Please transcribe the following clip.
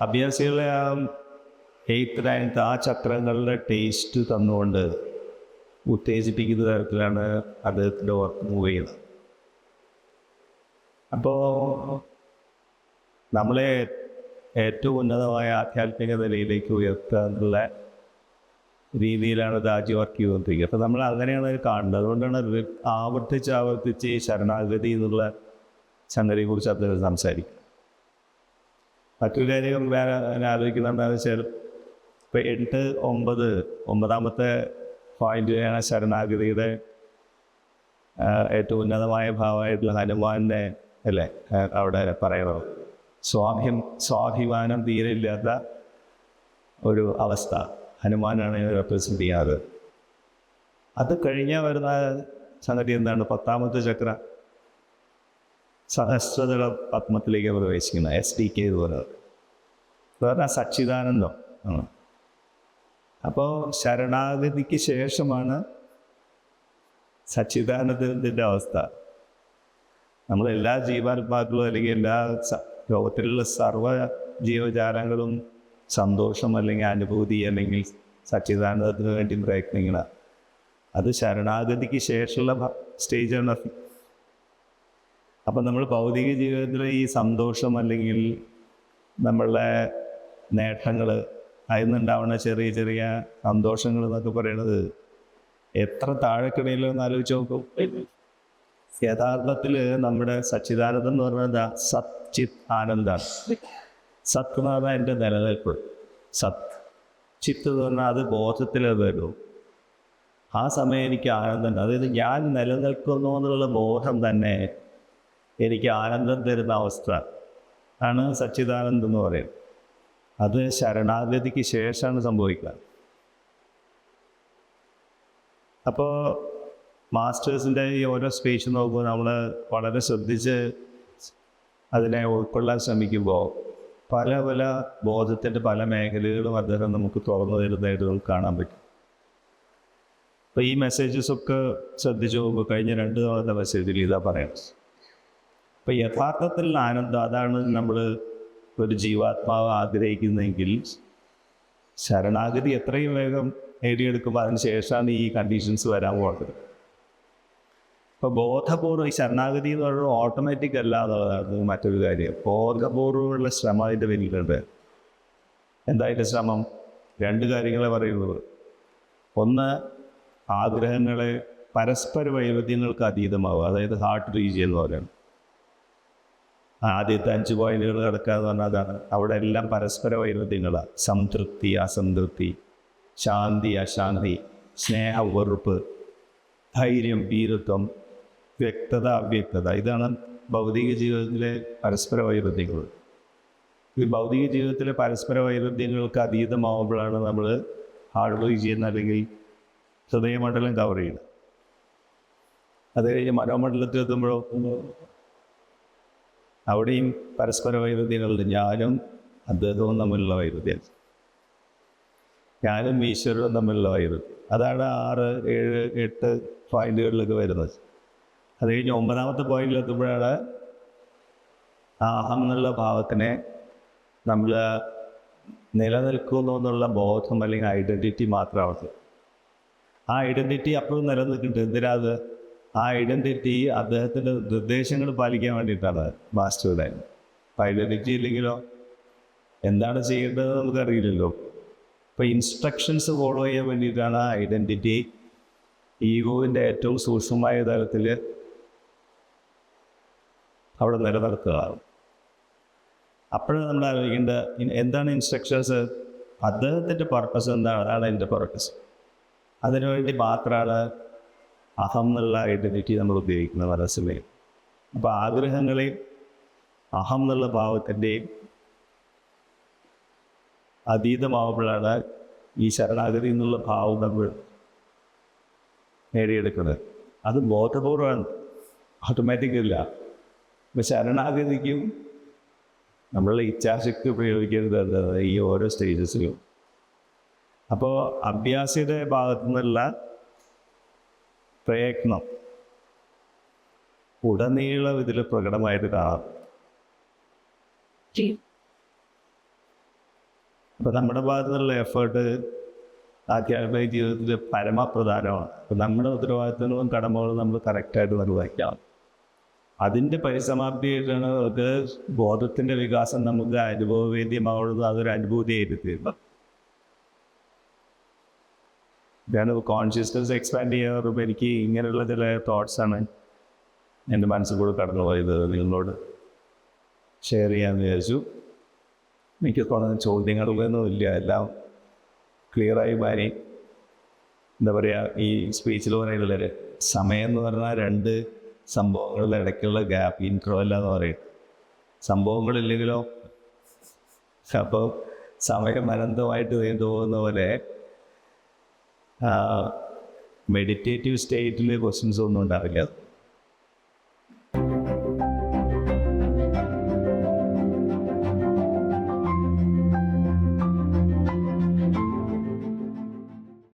അഭ്യാസികളെ ആ eighth ninth ആ ചക്രങ്ങളുടെ ടേസ്റ്റ് തന്നുകൊണ്ട് ഉത്തേജിപ്പിക്കുന്ന തരത്തിലാണ് അദ്ദേഹത്തിന്റെ വർക്ക് മൂവ് ചെയ്യുന്നത്. അപ്പോൾ നമ്മളെ ഏറ്റവും ഉന്നതമായ ആധ്യാത്മിക നിലയിലേക്ക് ഉയർത്തുക എന്നുള്ള രീതിയിലാണ് രാജ്യ വർക്ക് ചെയ്തുകൊണ്ടിരിക്കുക അപ്പോൾ നമ്മൾ അങ്ങനെയാണ് കാണുന്നത്. അതുകൊണ്ടാണ് ആവർത്തിച്ച് ആവർത്തിച്ച് ശരണാഗതി എന്നുള്ള സംഗതിയെക്കുറിച്ച് അദ്ദേഹം സംസാരിക്കുന്നത്. മറ്റൊരു കാര്യം വേറെ ഞാൻ ആലോചിക്കുന്നുണ്ടെന്ന് വെച്ചാൽ ഇപ്പോൾ എട്ട് ഒമ്പത് ഒമ്പതാമത്തെ പോയിന്റിനെയാണ് ശരണാഗതിയുടെ ഏറ്റവും ഉന്നതമായ ഭാവമായിട്ടുള്ള ഹനുമാനെ അല്ലേ അവിടെ പറയുന്നത്. സ്വാഭ്യം സ്വാഭിമാനം തീരെ ഇല്ലാത്ത ഒരു അവസ്ഥ ഹനുമാനാണ് റെപ്രസെന്റ് ചെയ്യാറ്. അത് കഴിഞ്ഞാൽ വരുന്ന സംഗതി എന്താണ്? പത്താമത്തെ ചക്ര. സഹസ്രതല പത്മത്തിലേക്ക് പ്രവേശിക്കുന്നത് എസ് ഡി കെ എന്ന് പറഞ്ഞാൽ സച്ചിദാനന്ദം ആണ്. അപ്പോൾ ശരണാഗതിക്ക് ശേഷമാണ് സച്ചിദാനന്ദത്തിന്റെ അവസ്ഥ. നമ്മൾ എല്ലാ ജീവാത്മാക്കളും അല്ലെങ്കിൽ എല്ലാ ലോകത്തിലുള്ള സർവ ജീവജാലങ്ങളും സന്തോഷം അല്ലെങ്കിൽ അനുഭൂതി അല്ലെങ്കിൽ സച്ചിദാനന്ദത്തിന് വേണ്ടി പ്രയത്നിക്കണം. അത് ശരണാഗതിക്ക് ശേഷമുള്ള സ്റ്റേജാണ് അപ്പം നമ്മൾ ഭൗതിക ജീവിതത്തിലെ ഈ സന്തോഷം അല്ലെങ്കിൽ നമ്മളുടെ നേട്ടങ്ങൾ അതിൽ നിന്നുണ്ടാവുന്ന ചെറിയ ചെറിയ സന്തോഷങ്ങൾ എന്നൊക്കെ പറയുന്നത് എത്ര താഴെക്കിടയിലോ എന്ന് ആലോചിച്ച് നോക്കും. യഥാർത്ഥത്തിൽ നമ്മുടെ സച്ചിദാനന്ദം എന്ന് പറഞ്ഞാൽ സച്ചിത് ആനന്ദാണ് സത്ത് എന്റെ നിലനിൽപ്പ്. സത്ത് ചിത്ത് എന്ന് പറഞ്ഞാൽ അത് ബോധത്തിൽ വരും. ആ സമയം എനിക്ക് ആനന്ദം അതായത് ഞാൻ നിലനിൽക്കുന്നു എന്നുള്ള ബോധം തന്നെ എനിക്ക് ആനന്ദം തരുന്ന അവസ്ഥ. ആണ് സച്ചിദാനന്ദ് എന്ന് പറയുന്നത്. അത് ശരണാഗതിക്ക് ശേഷമാണ് സംഭവിക്കുക. അപ്പോൾ മാസ്റ്റേഴ്സിന്റെ ഈ ഓരോ സ്പീച്ച് നോക്കുമ്പോൾ നമ്മൾ വളരെ ശ്രദ്ധിച്ച് അതിനെ ഉൾക്കൊള്ളാൻ ശ്രമിക്കുമ്പോൾ പല പല ബോധത്തിന്റെ പല മേഖലകളും അദ്ദേഹം നമുക്ക് തുറന്നു തരുന്നതായിട്ട് നമുക്ക് കാണാൻ പറ്റും. അപ്പോൾ ഈ മെസ്സേജസ് ഒക്കെ ശ്രദ്ധിച്ചു നോക്കുമ്പോൾ കഴിഞ്ഞ രണ്ട് തവണത്തെ മെസ്സേജിൽ ഇതാ പറയുന്നത്. അപ്പോൾ യഥാർത്ഥത്തിൽ ആനന്ദം അതാണ് നമ്മൾ ഒരു ജീവാത്മാവ് ആഗ്രഹിക്കുന്നതെങ്കിൽ ശരണാഗതി എത്രയും വേഗം നേടിയെടുക്കുമ്പോൾ അതിന് ശേഷമാണ് ഈ കണ്ടീഷൻസ് വരാൻ പോകുന്നത് ഇപ്പോൾ ബോധപൂർവം ഈ ശരണാഗതി എന്ന് പറയുന്നത് ഓട്ടോമാറ്റിക് അല്ലാതെ മറ്റൊരു കാര്യം. ബോധപൂർവമുള്ള ശ്രമം അതിന്റെ പിന്നിലുണ്ട്. എന്തായാലും ശ്രമം? രണ്ട് കാര്യങ്ങളെ പറയുന്നത്. ഒന്ന് ആഗ്രഹങ്ങളെ പരസ്പര വൈവിധ്യങ്ങൾക്ക് അതീതമാവുക. അതായത് ഹാർട്ട് റീജിയൻ എന്ന് പറയുന്നത്. ആദ്യത്തെ അഞ്ച് പോയിന്റുകൾ കിടക്കുക എന്ന് പറഞ്ഞാൽ അതാണ്. അവിടെ എല്ലാം പരസ്പര വൈരുദ്ധ്യങ്ങളാണ് സംതൃപ്തി അസംതൃപ്തി ശാന്തി അശാന്തി സ്നേഹ വെറുപ്പ് ധൈര്യം ഭീരുത്വം വ്യക്തത അവ്യക്തത. ഇതാണ് ഭൗതിക ജീവിതത്തിലെ പരസ്പര വൈരുദ്ധ്യങ്ങൾ. ഈ ഭൗതിക ജീവിതത്തിലെ പരസ്പര വൈരുദ്ധ്യങ്ങൾക്ക് അതീതമാവുമ്പോഴാണ് നമ്മൾ ഹാർഡ് ചെയ്യുന്ന അല്ലെങ്കിൽ ഹൃദയമണ്ഡലം കവർ ചെയ്യുന്നത്. അത് കഴിഞ്ഞ് മനോമണ്ഡലത്തിൽ എത്തുമ്പോഴോ അവിടെയും പരസ്പര വൈരുദ്ധ്യങ്ങളുണ്ട്. ഞാനും അദ്ദേഹവും തമ്മിലുള്ള വൈരുദ്ധ്യം. ഞാനും ഈശ്വരനും തമ്മിലുള്ള വൈരുദ്ധ്യം. അതാണ് ആറ് ഏഴ് എട്ട് പോയിന്റുകളിലൊക്കെ വരുന്നത്. അത് കഴിഞ്ഞ് ഒമ്പതാമത്തെ പോയിന്റിൽ എത്തുമ്പോഴാണ് ആ അഹം എന്നുള്ള ഭാവത്തിനെ നമ്മൾ നിലനിൽക്കുന്നു എന്നുള്ള ബോധം അല്ലെങ്കിൽ ഐഡന്റിറ്റി മാത്രമാണ് ആ ഐഡന്റിറ്റി അപ്പോഴും നിലനിൽക്കുന്നുണ്ട്. എന്തിനാ അത്? ആ ഐഡന്റിറ്റി അദ്ദേഹത്തിന്റെ നിർദ്ദേശങ്ങൾ പാലിക്കാൻ വേണ്ടിയിട്ടാണ് മാസ്റ്ററുടെ ഐഡന്റിറ്റി ഇല്ലെങ്കിലോ എന്താണ് ചെയ്യേണ്ടത് നമുക്കറിയില്ലല്ലോ. അപ്പോൾ ഇൻസ്ട്രക്ഷൻസ് ഫോളോ ചെയ്യാൻ വേണ്ടിയിട്ടാണ് ആ ഐഡന്റിറ്റി ഈഗോവിന്റെ ഏറ്റവും സൂക്ഷ്മമായ തലത്തിൽ അവിടെ നിലനിർത്തുക. അപ്പോഴാണ് നമ്മൾ ആലോചിക്കേണ്ടത് എന്താണ് ഇൻസ്ട്രക്ഷൻസ് അദ്ദേഹത്തിന്റെ പർപ്പസ് എന്താണ്? അതാണ് എന്റെ പർപ്പസ് അതിനുവേണ്ടി മാത്രമാണ് അഹം എന്നുള്ള ഐഡന്റിറ്റി നമ്മൾ ഉപയോഗിക്കുന്നത് മനസ്സിൽ അപ്പോൾ ആഗ്രഹങ്ങളെയും അഹം എന്നുള്ള ഭാവത്തിന്റെയും അതീതമാവുമ്പോഴാണ് ഈ ശരണാഗതി എന്നുള്ള ഭാവം നമ്മൾ നേടിയെടുക്കുന്നത്. അത് ബോധപൂർവമാണ് ഓട്ടോമാറ്റിക് ഇല്ല ഇപ്പം ശരണാഗതിക്കും നമ്മളുടെ ഇച്ഛാശക്തി ഉപയോഗിക്കരുത് ഈ ഓരോ സ്റ്റേജസിലും അപ്പോൾ അഭ്യാസിയുടെ ഭാഗത്തു നിന്നുള്ള പ്രയത്നം. ഉടനീളം ഇതിൽ പ്രകടമായിട്ട് കാണാം. അപ്പോൾ നമ്മുടെ ഭാഗത്തു നിന്നുള്ള എഫേർട്ട് ആധ്യാത്മിക ജീവിതത്തിൽ പരമപ്രധാനമാണ്. അപ്പൊ നമ്മുടെ ഉത്തരവാദിത്തങ്ങളും കടമകളും നമ്മൾ കറക്റ്റായിട്ട് നിർവഹിക്കണം. അതിന്റെ പരിസമാപ്തിയായിട്ടാണ് നമുക്ക് ബോധത്തിന്റെ വികാസം നമുക്ക് അനുഭവവേദ്യമാവുന്നത്. അതൊരു അനുഭൂതിയായിട്ട് തീരുന്നത്. ഞാൻ കോൺഷ്യസ്നസ് എക്സ്പാൻഡ് ചെയ്യാറുമ്പോൾ എനിക്ക് ഇങ്ങനെയുള്ള ചില തോട്ട്സാണ് എന്റെ മനസ്സിൽ കൂടെ കടന്നു പോയത് നിങ്ങളോട് ഷെയർ ചെയ്യാമെന്ന് വിചാരിച്ചു. എനിക്ക് തുടങ്ങുന്ന ചോദ്യങ്ങളൊന്നും ഇല്ല. എല്ലാം ക്ലിയറായി മാറി. എന്താ പറയുക ഈ സ്പീച്ചിൽ പറയുന്നത് സമയം എന്ന് പറഞ്ഞാൽ രണ്ട് സംഭവങ്ങളുടെ ഇടയ്ക്കുള്ള ഗ്യാപ്പ് ഇൻട്രോ അല്ല എന്ന് പറയും. സംഭവങ്ങളില്ലെങ്കിലോ? അപ്പോൾ സമയം അനന്തമായിട്ട് നീണ്ടു പോകുന്ന പോലെ മെഡിറ്റേറ്റീവ് സ്റ്റേറ്റിൽ ക്വസ്റ്റ്യൻസ് ഒന്നും ഉണ്ടാവില്ല.